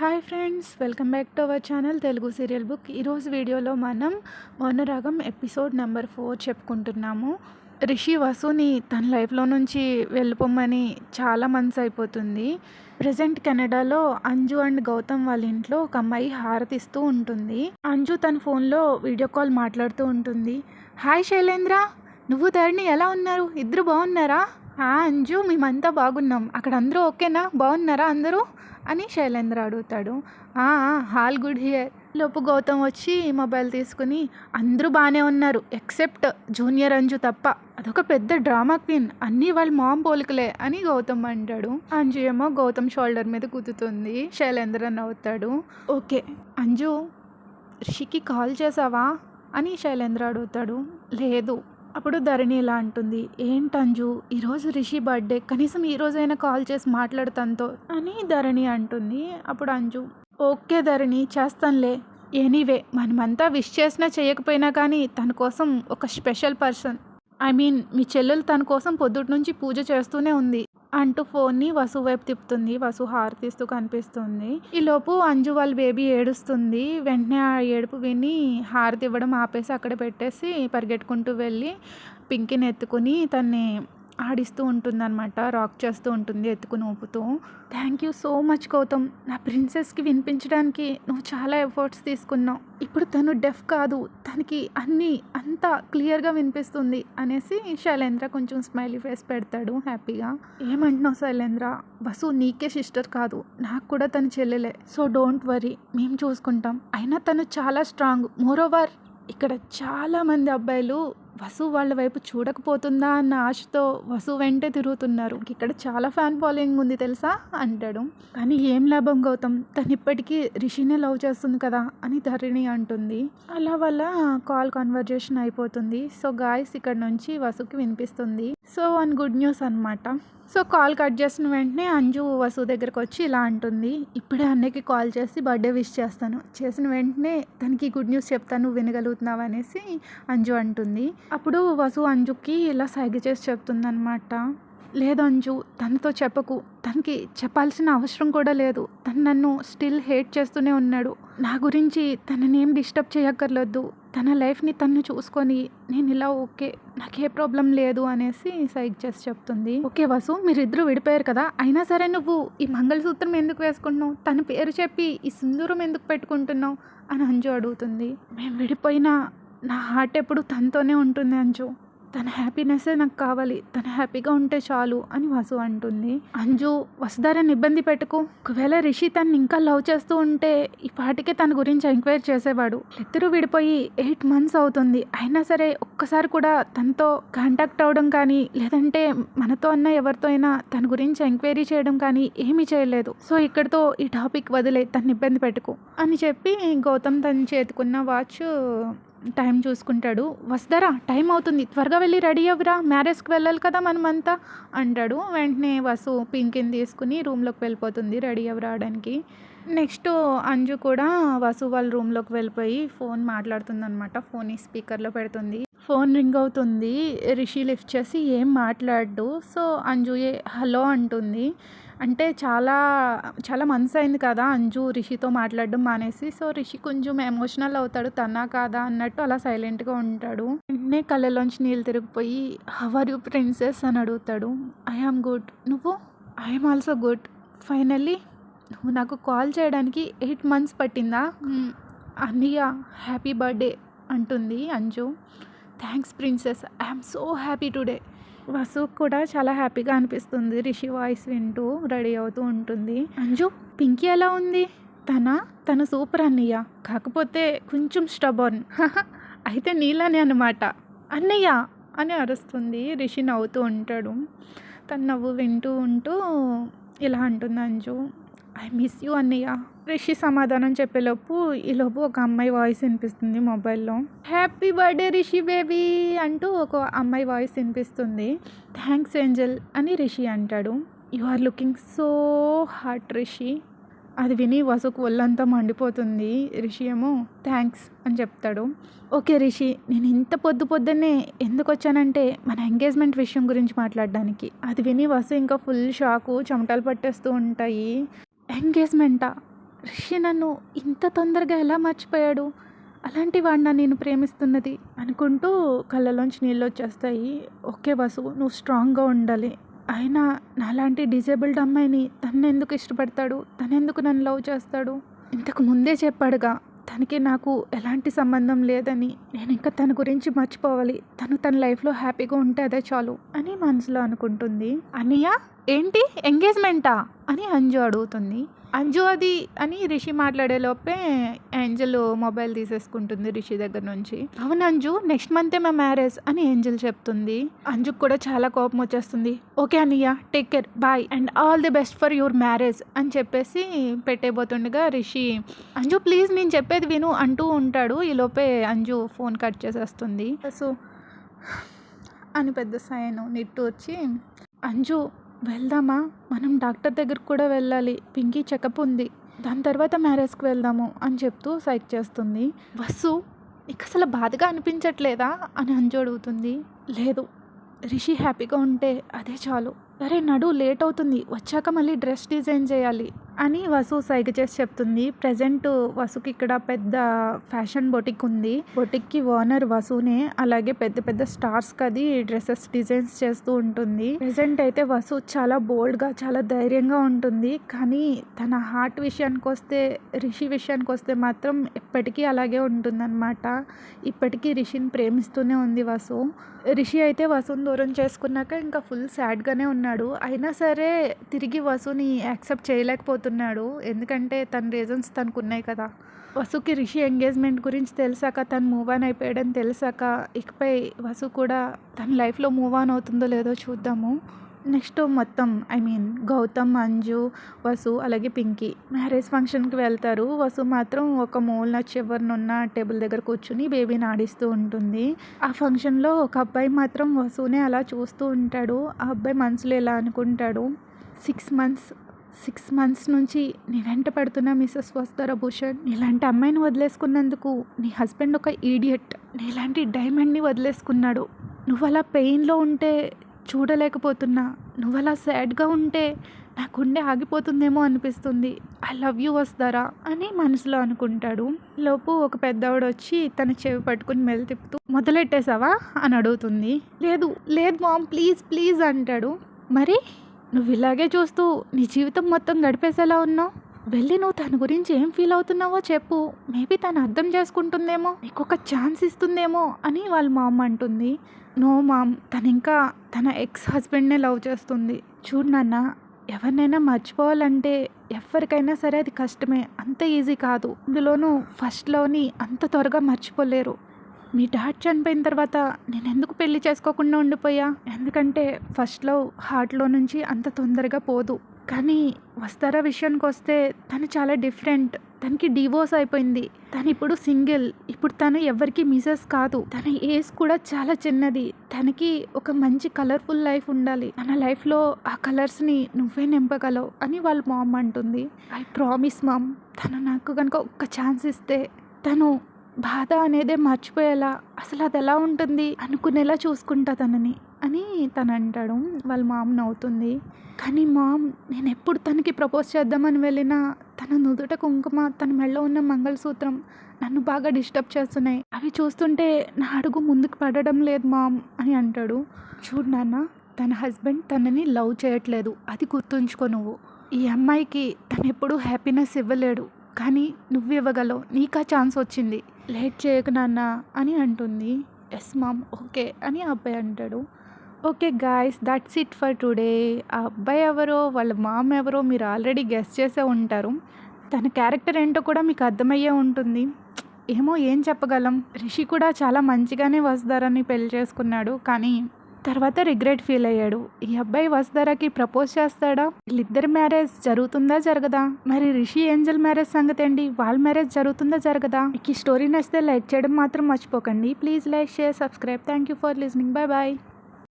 Hi friends welcome back to our channel Telugu serial book. ఈరోజు వీడియోలో మనం Mounaragam episode number four చెప్పుకుంటున్నాము. రిషి వసుని తన లైఫ్లో నుంచి వెళ్ళిపోమని చాలా మంత్స్ అయిపోతుంది. ప్రజెంట్ కెనడాలో అంజు అండ్ గౌతమ్ వాళ్ళ ఇంట్లో ఒక అమ్మాయి హారతిస్తూ ఉంటుంది. అంజు తన ఫోన్లో వీడియో కాల్ మాట్లాడుతూ ఉంటుంది. హాయ్ శైలేంద్ర నువ్వు ధరణి ఎలా ఉన్నారు? ఇద్దరు బాగున్నారా? "ఆ, అంజు మేమంతా బాగున్నాం. అక్కడ అందరూ ఓకేనా? బాగున్నారా అందరూ? అని శైలేంద్ర అడుగుతాడు. "ఆ, హాల్ గుడ్ హియర్. లోపు గౌతమ్ వచ్చి మొబైల్ తీసుకుని అందరూ బాగానే ఉన్నారు ఎక్సెప్ట్ జూనియర్ అంజు తప్ప. అదొక పెద్ద డ్రామా క్వీన్ అన్నీ వాళ్ళ మామ్ పోలికలే అని గౌతమ్ అంటాడు. అంజు ఏమో గౌతమ్ షోల్డర్ మీద కుదుతుంది శైలేంద్ర నవ్వుతాడు. ఓకే అంజు రిషికి కాల్ చేసావా? అని శైలేంద్ర అడుగుతాడు. లేదు అప్పుడు ధరణి ఇలా అంటుంది ఏంటంజు ఈరోజు రిషి బర్త్డే కనీసం ఈరోజైనా కాల్ చేసి మాట్లాడతాంతో అని ధరణి అంటుంది. అప్పుడు అంజు ఓకే ధరణి చేస్తానులే. ఎనీవే మనమంతా విష్ చేసినా చేయకపోయినా కానీ తన కోసం ఒక స్పెషల్ పర్సన్. ఐ మీన్ మీ చెల్లెలు తన కోసం పొద్దుటి నుంచి పూజ చేస్తూనే ఉంది. అంటూ ఫోన్ని వసు వైపు తిప్పుతుంది. వసు హారతిస్తూ కనిపిస్తుంది. ఈలోపు అంజు వాళ్ళ బేబీ ఏడుస్తుంది. వెంటనే ఆ ఏడుపు విని హారతి ఇవ్వడం ఆపేసి అక్కడ పెట్టేసి పరిగెట్టుకుంటూ వెళ్ళి పింకిని ఎత్తుకుని తన్ని ఆడిస్తూ ఉంటుందన్నమాట రాక్ చేస్తూ ఉంటుంది ఎత్తుకుని ఊపుతూ. Thank you so much Gautam. నా ప్రిన్సెస్కి వినిపించడానికి నువ్వు చాలా ఎఫర్ట్స్ తీసుకున్నావు. ఇప్పుడు తను డెఫ్ కాదు తనకి అన్నీ అంతా క్లియర్గా వినిపిస్తుంది అనేసి శైలేంద్ర కొంచెం స్మైలీ ఫేస్ పెడతాడు హ్యాపీగా ఏమంటున్నావు శైలేంద్ర? వసు నీకే సిస్టర్ కాదు నాకు కూడా తన చెల్లెలే. సో డోంట్ వరీ మేము చూసుకుంటాం. అయినా తను చాలా స్ట్రాంగ్ మోరోవర్ ఇక్కడ చాలామంది అబ్బాయిలు వసు వాళ్ళ వైపు చూడకపోతుందా అన్న ఆశతో వసు వెంటే తిరుగుతున్నారు. ఇక్కడ చాలా ఫ్యాన్ ఫాలోయింగ్ ఉంది తెలుసా? అంటాడు. కానీ ఏం లాభం గౌతమ్? తను ఇప్పటికీ రిషినే లవ్ చేస్తుంది కదా అని ధరణి అంటుంది. అలా వల్ల కాల్ కన్వర్జేషన్ అయిపోతుంది. సో గాయస్ ఇక్కడ నుంచి వసుకి వినిపిస్తుంది. సో వన్ గుడ్ న్యూస్ అనమాట సో కాల్ కట్ చేసిన వెంటనే అంజు వసు దగ్గరకు వచ్చి ఇలా అంటుంది. ఇప్పుడే అన్నయ్యకి కాల్ చేసి బర్త్డే విష్ చేస్తాను. చేసిన వెంటనే తనకి గుడ్ న్యూస్ చెప్తాను నువ్వు వినగలుగుతున్నావు? అనేసి అంజు అంటుంది. అప్పుడు వసు అంజుకి ఇలా సైగ చేసి చెప్తుంది లేదంజు లేదు అంజు తనతో చెప్పకు. తనకి చెప్పాల్సిన అవసరం కూడా లేదు. తను నన్ను స్టిల్ హేట్ చేస్తూనే ఉన్నాడు. నా గురించి తననేం డిస్టర్బ్ చేయక్కర్లేదు. తన లైఫ్ని తను చూసుకొని నేను ఇలా ఓకే నాకే ప్రాబ్లం లేదు అనేసి సైడ్ చేసి చెప్తుంది. ఓకే వసు మీరిద్దరూ విడిపోయారు కదా. అయినా సరే నువ్వు ఈ మంగళసూత్రం ఎందుకు వేసుకుంటున్నావు? తన పేరు చెప్పి ఈ సింధూరం ఎందుకు పెట్టుకుంటున్నావు? అని అంజు అడుగుతుంది. మేము విడిపోయినా నా హార్ట్ ఎప్పుడు తనతోనే ఉంటుంది అంజు. తన హ్యాపీనెస్సే నాకు కావాలి తను హ్యాపీగా ఉంటే చాలు అని వసు అంటుంది. అంజు వసుధారని ఇబ్బంది పెట్టుకు. ఒకవేళ రిషి తను ఇంకా లవ్ చేస్తూ ఉంటే ఈ పాటికే తన గురించి ఎంక్వైరీ చేసేవాడు. ఇద్దరు విడిపోయి ఎయిట్ మంత్స్ అవుతుంది. అయినా సరే ఒక్కసారి కూడా తనతో కాంటాక్ట్ అవ్వడం కానీ లేదంటే మనతో అన్న ఎవరితో అయినా తన గురించి ఎంక్వైరీ చేయడం కానీ ఏమీ చేయలేదు. సో ఇక్కడితో ఈ టాపిక్ వదిలే తను ఇబ్బంది పెట్టుకు అని చెప్పి గౌతమ్ తను చేతుకున్న వాచ్ టైం చూసుకుంటాడు. వస్తారా? టైం అవుతుంది. త్వరగా వెళ్ళి రెడీ అవ్వరా. మ్యారేజ్కి వెళ్ళాలి కదా మనమంతా అంటాడు. వెంటనే వసు పింకిని తీసుకుని రూమ్లోకి వెళ్ళిపోతుంది రెడీ అవ్వ రావడానికి నెక్స్ట్ అంజు కూడా వసు వాళ్ళ రూమ్లోకి వెళ్ళిపోయి ఫోన్ మాట్లాడుతుంది అనమాట ఫోన్ స్పీకర్లో పెడుతుంది. ఫోన్ రింగ్ అవుతుంది. రిషి లిఫ్ట్ చేసి ఏం మాట్లాడు సో అంజు ఏ హలో అంటుంది. అంటే చాలా చాలా మనసు అయింది కదా అంజు రిషితో మాట్లాడడం మానేసి. సో రిషి కొంచెం ఎమోషనల్ అవుతాడు. తన్నా కాదా అన్నట్టు అలా సైలెంట్గా ఉంటాడు. వెంటనే కళ్ళలోంచి నీళ్ళు తిరిగిపోయి హవర్ యూ ప్రిన్సెస్? అని అడుగుతాడు. I am good. నువ్వు? I'm also good. ఫైనల్లీ నువ్వు నాకు కాల్ చేయడానికి ఎయిట్ మంత్స్ పట్టిందా? "మ్మ్. అన్నయ్య హ్యాపీ బర్త్డే అంటుంది Anju. Thanks princess I'm so happy today Vasu కూడా చాలా హ్యాపీగా అనిపిస్తుంది. రిషి వాయిస్ వింటూ రెడీ అవుతూ ఉంటుంది. అంజు పింకీ ఎలా ఉంది? తన తన సూపర్ అన్నయ్య. కాకపోతే కొంచెం స్టబర్న్. అయితే నీళ్ళని అనమాట అన్నయ్య అని అరుస్తుంది. రిషి నవ్వుతూ ఉంటాడు. తన నవ్వు వింటూ ఉంటూ ఇలా అంటుంది అంజు. ఐ మిస్ యూ అన్నయ్య. రిషి సమాధానం చెప్పేలోపు ఈలోపు ఒక అమ్మాయి వాయిస్ వినిపిస్తుంది మొబైల్లో. హ్యాపీ బర్త్డే రిషి బేబీ అంటూ ఒక అమ్మాయి వాయిస్ వినిపిస్తుంది. థ్యాంక్స్ ఏంజల్ అని రిషి అంటాడు. You are looking so hot Rishi. అది విని వసుకు ఒళ్ళంతా మండిపోతుంది. రిషి ఏమో థ్యాంక్స్ అని చెప్తాడు. ఓకే రిషి నేను ఇంత పొద్దు పొద్దున్నే ఎందుకు వచ్చానంటే మన ఎంగేజ్మెంట్ విషయం గురించి మాట్లాడడానికి. అది విని వసు ఇంకా ఫుల్ షాకు చెమటలు పట్టేస్తూ ఉంటాయి. ఎంగేజ్మెంటా? రిషి నన్ను ఇంత తొందరగా ఎలా మర్చిపోయాడు? అలాంటి వాడిన నేను ప్రేమిస్తున్నది అనుకుంటూ కళ్ళలోంచి నీళ్ళు వచ్చేస్తాయి. ఓకే వసు నువ్వు స్ట్రాంగ్గా ఉండాలి. అయినా నాలాంటి డిజేబుల్డ్ అమ్మాయిని తను ఎందుకు ఇష్టపడతాడు? తను ఎందుకు నన్ను లవ్ చేస్తాడు? ఇంతకు ముందే చెప్పాడుగా తనకి నాకు ఎలాంటి సంబంధం లేదని. నేను ఇంకా తన గురించి మర్చిపోవాలి. తను తన లైఫ్లో హ్యాపీగా ఉంటే అదే చాలు అని మనసులో అనుకుంటుంది. అనియా? ఏంటి? ఎంగేజ్మెంటా? అని అంజు అడుగుతుంది. అంజు అది అని రిషి మాట్లాడే లోపే ఏంజల్ మొబైల్ తీసేసుకుంటుంది రిషి దగ్గర నుంచి. అవును అంజు నెక్స్ట్ మంతే మా మ్యారేజ్ అని ఏంజల్ చెప్తుంది. అంజుకు కూడా చాలా కోపం వచ్చేస్తుంది. ఓకే అనియా take care bye and all the best for your marriage అని చెప్పేసి పెట్టేబోతుండగా రిషి అంజు ప్లీజ్ నేను చెప్పేది విను అంటూ ఉంటాడు. ఈలోపే అంజు ఫోన్ కట్ చేసేస్తుంది. సో అని పెద్ద సాయను నిట్టు వచ్చి అంజు వెళ్దామా? మనం డాక్టర్ దగ్గరకు కూడా వెళ్ళాలి. పింకీ చెకప్ ఉంది. దాని తర్వాత మ్యారేజ్కి వెళ్దాము అని చెప్తూ సైక్ చేస్తుంది. వసు నీకు అసలు బాధగా అనిపించట్లేదా? అని అంజు అడుగుతుంది. లేదు. రిషి హ్యాపీగా ఉంటే అదే చాలు. సరే నడు లేట్ అవుతుంది. వచ్చాక మళ్ళీ డ్రెస్ డిజైన్ చేయాలి. అని వసు సైగ చేసి చెప్తుంది. ప్రజెంట్ వసుకి ఇక్కడ పెద్ద ఫ్యాషన్ బొటిక్ ఉంది. బొటిక్కి ఓనర్ వసునే అలాగే పెద్ద పెద్ద స్టార్స్ కది డ్రెస్సెస్ డిజైన్స్ చేస్తూ ఉంటుంది. ప్రజెంట్ అయితే వసు చాలా బోల్డ్గా చాలా ధైర్యంగా ఉంటుంది. కానీ తన హార్ట్ విషయానికి వస్తే రిషి విషయానికి వస్తే మాత్రం ఎప్పటికీ అలాగే ఉంటుందన్నమాట. ఇప్పటికీ రిషిని ప్రేమిస్తూనే ఉంది వసు. రిషి అయితే వసుని దూరం చేసుకున్నాక ఇంకా ఫుల్ సాడ్గానే ఉన్నాడు. అయినా సరే తిరిగి వసుని యాక్సెప్ట్ చేయలేకపోతే చేయలేకపోతున్నాడు ఎందుకంటే తన రీజన్స్ తనకు ఉన్నాయి కదా. వసుకి రిషి ఎంగేజ్మెంట్ గురించి తెలిసాక తను మూవ్ ఆన్ అయిపోయాడని తెలిసాక ఇకపై వసు కూడా తన లైఫ్లో మూవ్ ఆన్ అవుతుందో లేదో చూద్దాము. నెక్స్ట్ మొత్తం ఐ మీన్ గౌతమ్ అంజు వసు అలాగే పింకీ మ్యారేజ్ ఫంక్షన్కి వెళ్తారు. వసు మాత్రం ఒక మూలన చివరినున్న టేబుల్ దగ్గర కూర్చుని బేబీని ఆడిస్తూ ఉంటుంది. ఆ ఫంక్షన్లో ఒక అబ్బాయి మాత్రం వసునే అలా చూస్తూ ఉంటాడు. ఆ అబ్బాయి మనసులో ఎలా అనుకుంటాడు? సిక్స్ మంత్స్ సిక్స్ మంత్స్ నుంచి నీ వెంట పడుతున్న మిస్సెస్ వస్తారా భూషణ్ నీలాంటి అమ్మాయిని వదిలేసుకున్నందుకు నీ హస్బెండ్ ఒక ఈడియట్ నీలాంటి డైమండ్ని వదిలేసుకున్నాడు. నువ్వు అలా పెయిన్లో ఉంటే చూడలేకపోతున్నా నువ్వు అలా సాడ్గా ఉంటే నా గుండె ఆగిపోతుందేమో అనిపిస్తుంది. ఐ లవ్ యూ వస్తారా అని మనసులో అనుకుంటాడు. లోపు ఒక పెద్దవాడు వచ్చి తన చెవి పట్టుకుని మెల్ తిప్పుతూ మొదలెట్టేసావా అని అడుగుతుంది. లేదు లేదు మామ్ ప్లీజ్ ప్లీజ్ అంటాడు. మరి నువ్వు ఇలాగే చూస్తూ నీ జీవితం మొత్తం గడిపేసేలా ఉన్నావు? వెళ్ళి నువ్వు తన గురించి ఏం ఫీల్ అవుతున్నావో చెప్పు. మేబీ తను అర్థం చేసుకుంటుందేమో? నీకు ఒక ఛాన్స్ ఇస్తుందేమో అని వాళ్ళ మా అమ్మ అంటుంది. నో మామ్ తను ఇంకా తన ఎక్స్ హస్బెండ్నే లవ్ చేస్తుంది. చూడు నాన్న ఎవరినైనా మర్చిపోవాలంటే ఎవరికైనా సరే అది కష్టమే. అంత ఈజీ కాదు. ఇందులోనూ ఫస్ట్లోని అంత త్వరగా మర్చిపోలేరు. మీ డాడ్ చనిపోయిన తర్వాత నేను ఎందుకు పెళ్ళి చేసుకోకుండా ఉండిపోయా? ఎందుకంటే ఫస్ట్లో హార్ట్లో నుంచి అంత తొందరగా పోదు. కానీ వస్తారా విషయానికి వస్తే తను చాలా డిఫరెంట్. తనకి డివోర్స్ అయిపోయింది. తను ఇప్పుడు సింగిల్. ఇప్పుడు తను ఎవరికి మిసెస్ కాదు. తన ఏజ్ కూడా చాలా చిన్నది. తనకి ఒక మంచి కలర్ఫుల్ లైఫ్ ఉండాలి. తన లైఫ్లో ఆ కలర్స్ని నువ్వే నింపగలవు అని వాళ్ళ మామ్ అంటుంది. ఐ ప్రామిస్ మామ్ తను నాకు కనుక ఒక్క ఛాన్స్ ఇస్తే తను బాధ అనేదే మర్చిపోయేలా అసలు అది ఎలా ఉంటుంది? అనుకునేలా చూసుకుంటా తనని అని తను అంటాడు. వాళ్ళ మామ్ నవ్వుతుంది. కానీ మామ్ నేను ఎప్పుడు తనకి ప్రపోజ్ చేద్దామని వెళ్ళినా తన నుదుట కుంకుమ తన మెళ్ళలో ఉన్న మంగళసూత్రం నన్ను బాగా డిస్టర్బ్ చేస్తున్నాయి. అవి చూస్తుంటే నా అడుగు ముందుకు పడడం లేదు మామ్ అని అంటాడు. చూడు నాన్న తన హస్బెండ్ తనని లవ్ చేయట్లేదు. అది గుర్తుంచుకో నువ్వు. ఈ అమ్మాయికి తను ఎప్పుడూ హ్యాపీనెస్ ఇవ్వలేడు. కానీ నువ్వు ఇవ్వగలవు నీకు ఆ ఛాన్స్ వచ్చింది. లేట్ చేయకు నాన్న అని అంటుంది. ఎస్ మామ్ ఓకే అని ఆ అబ్బాయి అంటాడు. Okay guys that's it for today. ఆ అబ్బాయి ఎవరో వాళ్ళ మామ్ ఎవరో మీరు ఆల్రెడీ గెస్ట్ చేసే ఉంటారు. తన క్యారెక్టర్ ఏంటో కూడా మీకు అర్థమయ్యే ఉంటుంది. ఏమో ఏం చెప్పగలం. రిషి కూడా చాలా మంచిగానే వస్తారని పెళ్ళి చేసుకున్నాడు. కానీ తర్వాత రిగ్రెట్ ఫీల్ అయ్యాడు. ఈ అబ్బాయి వసుధరకి ప్రపోజ్ చేస్తాడా? వీళ్ళిద్దరి మ్యారేజ్ జరుగుతుందా జరగదా? మరి రిషి ఏంజల్ మ్యారేజ్ సంగతి అండి వాళ్ళ మ్యారేజ్ జరుగుతుందా జరగదా? ఈ స్టోరీ నచ్చితే లైక్ చేయడం మాత్రం మర్చిపోకండి. Please like share subscribe. Thank you for listening bye bye.